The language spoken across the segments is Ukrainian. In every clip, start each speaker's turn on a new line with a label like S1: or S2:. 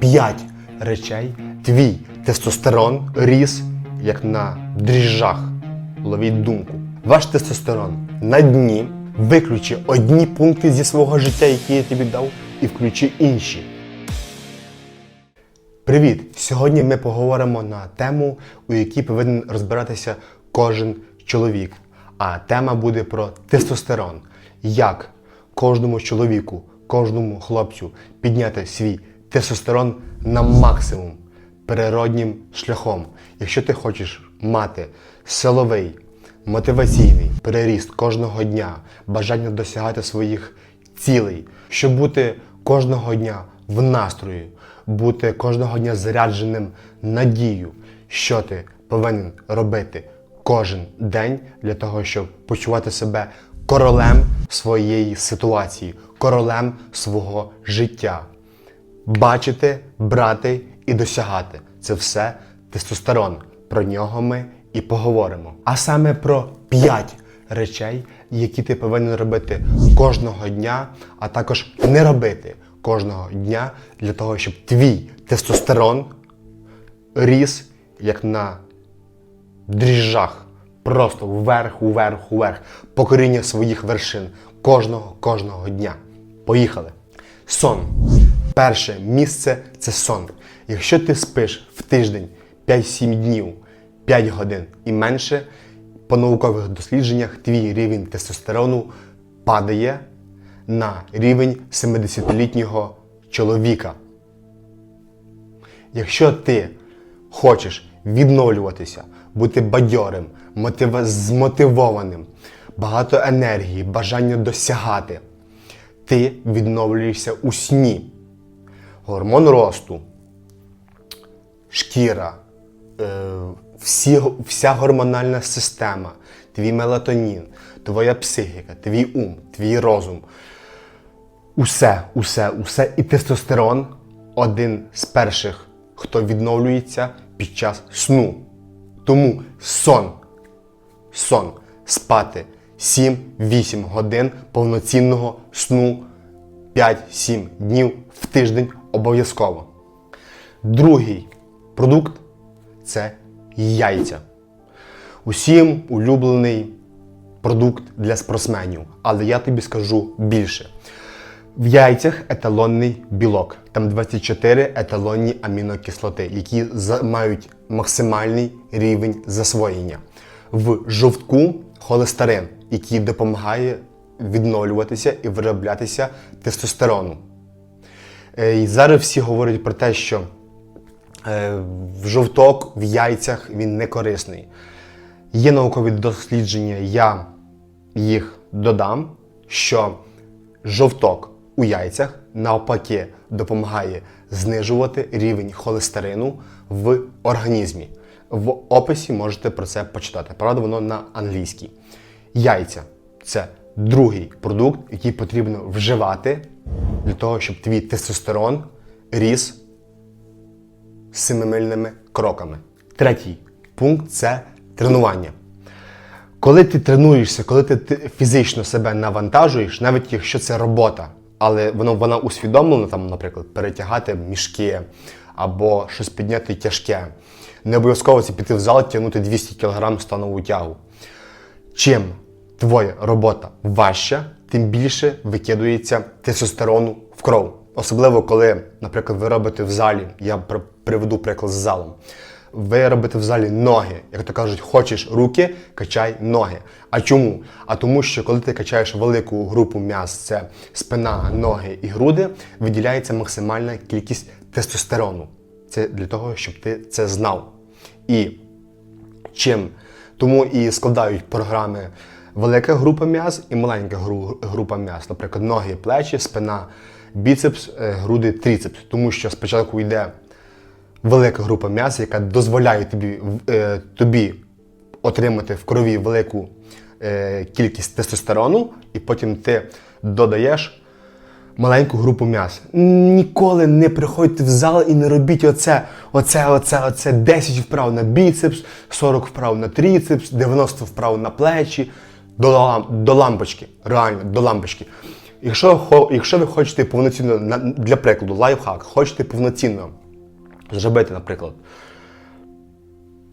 S1: 5 речей твій тестостерон ріс як на дріжджах. Ловіть думку. Ваш тестостерон на дні. Виключи одні пункти зі свого життя, які я тобі дав, і включи інші. Привіт! Сьогодні ми поговоримо на тему, у якій повинен розбиратися кожен чоловік. А тема буде про тестостерон. Як кожному чоловіку, кожному хлопцю підняти свій тестостерон на максимум природнім шляхом. Якщо ти хочеш мати силовий, мотиваційний переріст кожного дня, бажання досягати своїх цілей, щоб бути кожного дня в настрої, бути кожного дня зарядженим надією, що ти повинен робити кожен день для того, щоб почувати себе королем своєї ситуації, королем свого життя. Бачити, брати і досягати це все тестостерон. Про нього ми і поговоримо. А саме про 5 речей, які ти повинен робити кожного дня, а також не робити кожного дня для того, щоб твій тестостерон ріс як на дріжджах. Просто вверх, вверх, вверх. Покоріння своїх вершин кожного, кожного дня. Поїхали. Сон. Перше місце це сон. Якщо ти спиш в тиждень 5-7 днів, 5 годин і менше, по наукових дослідженнях твій рівень тестостерону падає на рівень 70-літнього чоловіка. Якщо ти хочеш відновлюватися, бути бадьорим, мотива- змотивованим, багато енергії, бажання досягати, ти відновлюєшся у сні. Гормон росту, шкіра, е, всі, вся гормональна система, твій мелатонін, твоя психіка, твій ум, твій розум. Усе, усе, усе. І тестостерон один з перших, хто відновлюється під час сну. Тому сон, сон, спати 7-8 годин повноцінного сну 5-7 днів в тиждень обов'язково. Другий продукт це яйця. Усім улюблений продукт для спортсменів, але я тобі скажу більше. В яйцях еталонний білок, там 24 еталонні амінокислоти, які мають максимальний рівень засвоєння. В жовтку холестерин, який допомагає відновлюватися і вироблятися тестостерону. Е, І зараз всі говорять про те, що е, в жовток в яйцях він не корисний. Є наукові дослідження, я їх додам, що жовток у яйцях навпаки допомагає знижувати рівень холестерину в організмі. В описі можете про це почитати. Правда, воно на англійській. Яйця це другий продукт, який потрібно вживати для того, щоб твій тестостерон ріс семимильними кроками. Третій пункт це тренування. Коли ти тренуєшся, коли ти, фізично себе навантажуєш, навіть якщо це робота, але воно вона усвідомлена, там, наприклад, перетягати мішки або щось підняти тяжке. Не обов'язково це піти в зал тягнути 200 кг станову тягу. Чим твоя робота важча, тим більше викидується тестостерону в кров. Особливо, коли, наприклад, ви робите в залі, я приведу приклад з залом. Ви робите в залі ноги. Як то кажуть, хочеш руки, качай ноги. А чому? А тому, що коли ти качаєш велику групу м'яс, це спина, ноги і груди, виділяється максимальна кількість тестостерону. Це для того, щоб ти це знав. І чим тому і складають програми велика група м'яз і маленька гру- група м'яз. Наприклад, ноги, плечі, спина, біцепс, е, груди, тріцепс. Тому що спочатку йде велика група м'яса, яка дозволяє тобі, е, тобі отримати в крові велику е, кількість тестостерону, і потім ти додаєш маленьку групу м'яса. Ніколи не приходьте в зал і не робіть оце, оце, оце, оце 10 вправ на біцепс, 40 вправ на тріцепс, 90 вправ на плечі, до, до лампочки. Реально, до лампочки. Якщо, якщо ви хочете повноцінно, для прикладу, лайфхак, хочете повноцінно зробити, наприклад,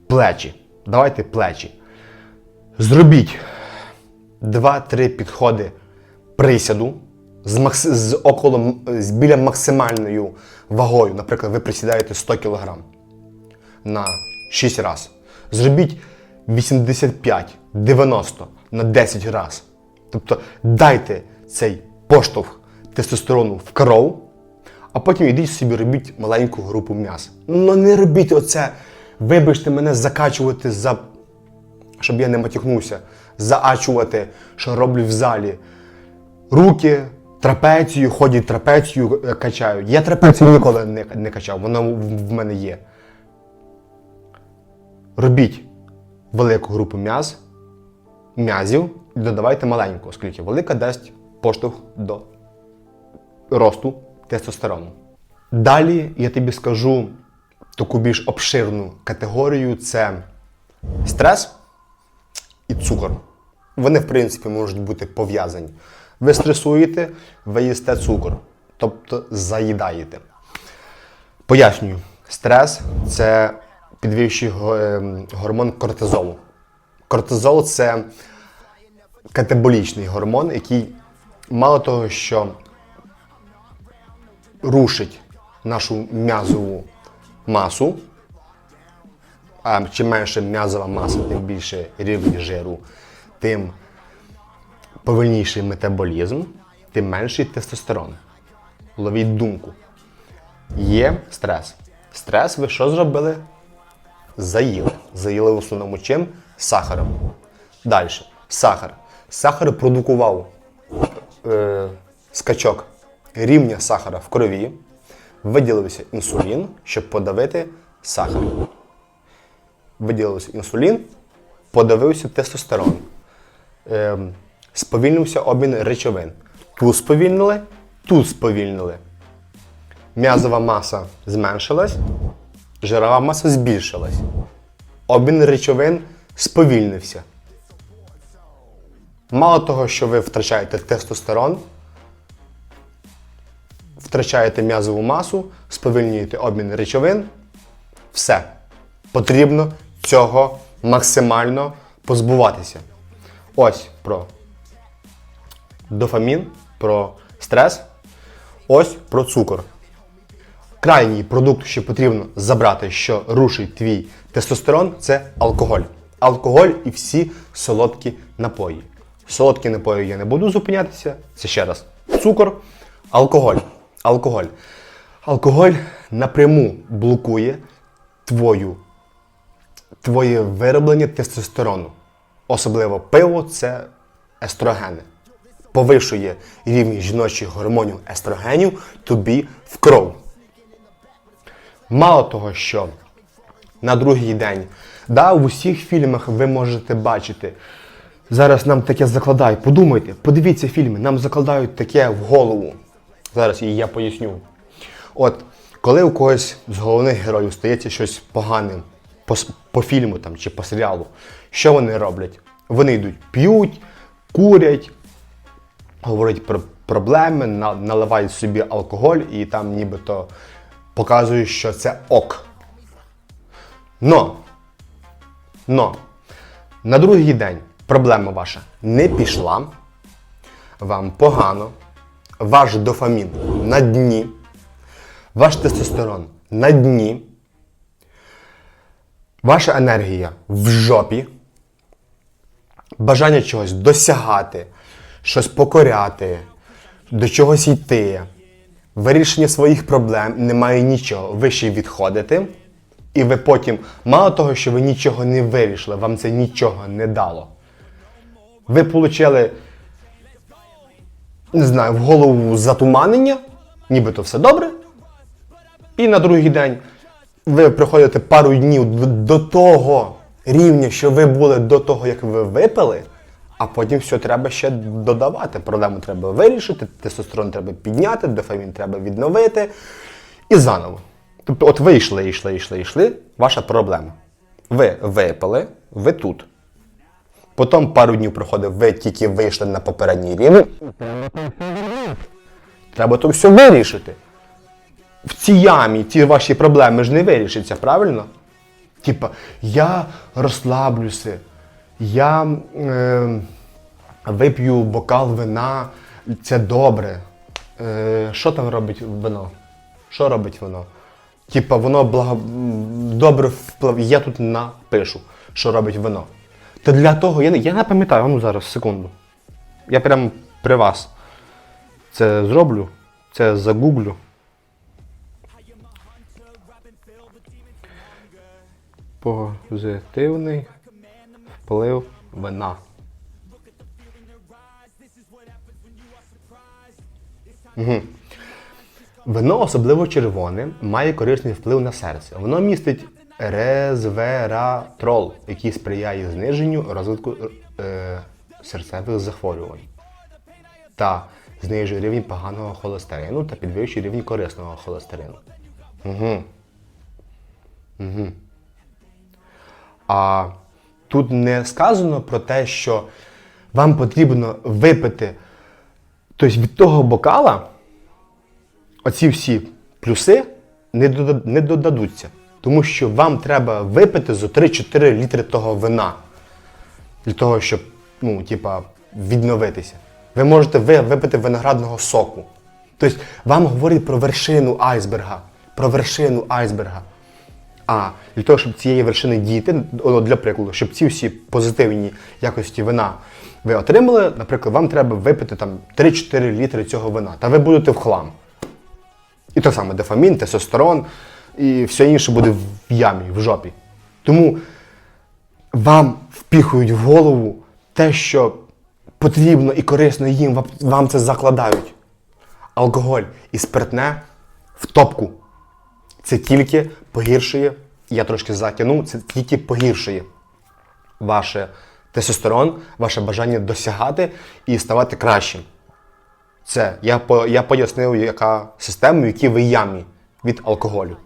S1: плечі. Давайте плечі. Зробіть 2-3 підходи присяду з, макс... з около з біля максимальною вагою. Наприклад, ви присідаєте 100 кг на 6 разів. Зробіть 85-90 на 10 разів. Тобто дайте цей поштовх тестостерону в кров, а потім йдіть собі робіть маленьку групу м'яса. Ну не робіть оце, вибачте мене, закачувати за щоб я не матюкнувся, заачувати, що роблю в залі. Руки, трапецію, ходять трапецію качають. Я трапецію ніколи не, не качав, вона в мене є. Робіть велику групу м'яз, м'язів додавайте маленьку, оскільки велика дасть поштовх до росту тестостерону. Далі я тобі скажу таку більш обширну категорію це стрес і цукор. Вони, в принципі, можуть бути пов'язані. Ви стресуєте, ви їсте цукор, тобто заїдаєте. Пояснюю, стрес це підвищує ем, гормон кортизолу. Кортизол це катаболічний гормон, який мало того, що рушить нашу м'язову масу, а чим менше м'язова маса, тим більше рівень жиру, тим повільніший метаболізм, тим менший тестостерон. Ловіть думку. Є стрес. Стрес ви що зробили? Заїли. Заїли в основному чим? Сахаром. Далі. Сахар. Сахар продукував е, скачок рівня сахара в крові. Виділився інсулін, щоб подавити сахар. Виділився інсулін, подавився тестостерон. Ем, сповільнився обмін речовин. Тут сповільнили, тут сповільнили. М'язова маса зменшилась, жирова маса збільшилась. Обмін речовин сповільнився. Мало того, що ви втрачаєте тестостерон, втрачаєте м'язову масу, сповільнюєте обмін речовин. Все. Потрібно цього максимально позбуватися. Ось про дофамін, про стрес, ось про цукор. Крайній продукт, що потрібно забрати, що рушить твій тестостерон, це алкоголь. Алкоголь і всі солодкі напої. Солодкі напої я не буду зупинятися. Це ще раз. Цукор, алкоголь. Алкоголь. Алкоголь напряму блокує твою, твоє вироблення тестостерону. Особливо пиво це естрогени. Повишує рівень жіночих гормонів естрогенів тобі в кров. Мало того, що на другий день, да, в усіх фільмах ви можете бачити. Зараз нам таке закладають. Подумайте, подивіться фільми, нам закладають таке в голову. Зараз і я поясню. От, коли у когось з головних героїв стається щось погане по, по фільму там, чи по серіалу, що вони роблять? Вони йдуть, п'ють, курять, говорять про проблеми, на- наливають собі алкоголь і там нібито показують, що це ок. Но, но, на другий день проблема ваша не пішла, вам погано, ваш дофамін на дні, ваш тестостерон на дні, ваша енергія в жопі, бажання чогось досягати, щось покоряти, до чогось йти, вирішення своїх проблем немає нічого. Ви ще й відходите, і ви потім, мало того, що ви нічого не вирішили, вам це нічого не дало. Ви отримали, не знаю, в голову затуманення, нібито все добре. І на другий день ви приходите пару днів до, того рівня, що ви були до того, як ви випили, а потім все треба ще додавати. Проблему треба вирішити, тестостерон треба підняти, дофамін треба відновити і заново. Тобто, от ви йшли, йшли, йшли, йшли, ваша проблема. Ви випили, ви тут. Потім пару днів проходить, ви тільки вийшли на попередній рівень. Треба то все вирішити. В цій ямі ці ваші проблеми ж не вирішаться, правильно? Типа, я розслаблюся, я е, вип'ю бокал вина, це добре. Е, що там робить вино? Що робить воно? Типа, воно благо... добре впливає. Я тут напишу, що робить вино. Та для того, я не, я не пам'ятаю, ну зараз, секунду. Я прямо при вас це зроблю, це загуглю. Позитивний вплив вина. Угу. Вино, особливо червоне, має корисний вплив на серце. Воно містить резвератрол, який сприяє зниженню розвитку е, серцевих захворювань та знижує рівень поганого холестерину та підвищує рівень корисного холестерину. Угу. Угу. А тут не сказано про те, що вам потрібно випити тобто від того бокала оці всі плюси не, додадуться. Тому що вам треба випити зо 3-4 літри того вина для того, щоб ну, типа, відновитися. Ви можете випити виноградного соку. Тобто вам говорять про вершину айсберга. Про вершину айсберга. А для того, щоб цієї вершини дійти, для прикладу, щоб ці всі позитивні якості вина ви отримали, наприклад, вам треба випити там 3-4 літри цього вина, та ви будете в хлам. І те саме дофамін, тестостерон і все інше буде в ямі, в жопі. Тому вам впіхують в голову те, що потрібно і корисно їм, вам- вам це закладають. Алкоголь і спиртне в топку. Це тільки погіршує, я трошки затягнув, це тільки погіршує ваше тестостерон, ваше бажання досягати і ставати кращим. Це я, по, я пояснив, яка система, в якій ви ямі від алкоголю.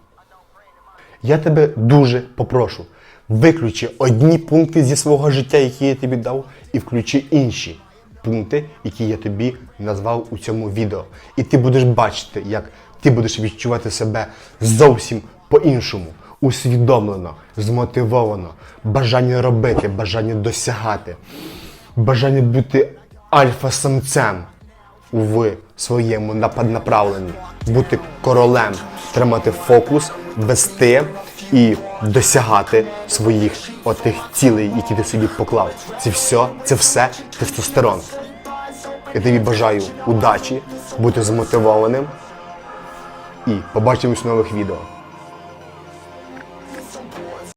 S1: Я тебе дуже попрошу, виключи одні пункти зі свого життя, які я тобі дав, і включи інші пункти, які я тобі назвав у цьому відео. І ти будеш бачити, як ти будеш відчувати себе зовсім по-іншому, усвідомлено, змотивовано, бажання робити, бажання досягати, бажання бути альфа-самцем в своєму нападнаправленні, бути королем, тримати фокус, вести і досягати своїх отих цілей, які ти собі поклав. Це все, це все тестостерон. Я тобі бажаю удачі, бути змотивованим і побачимось в нових відео.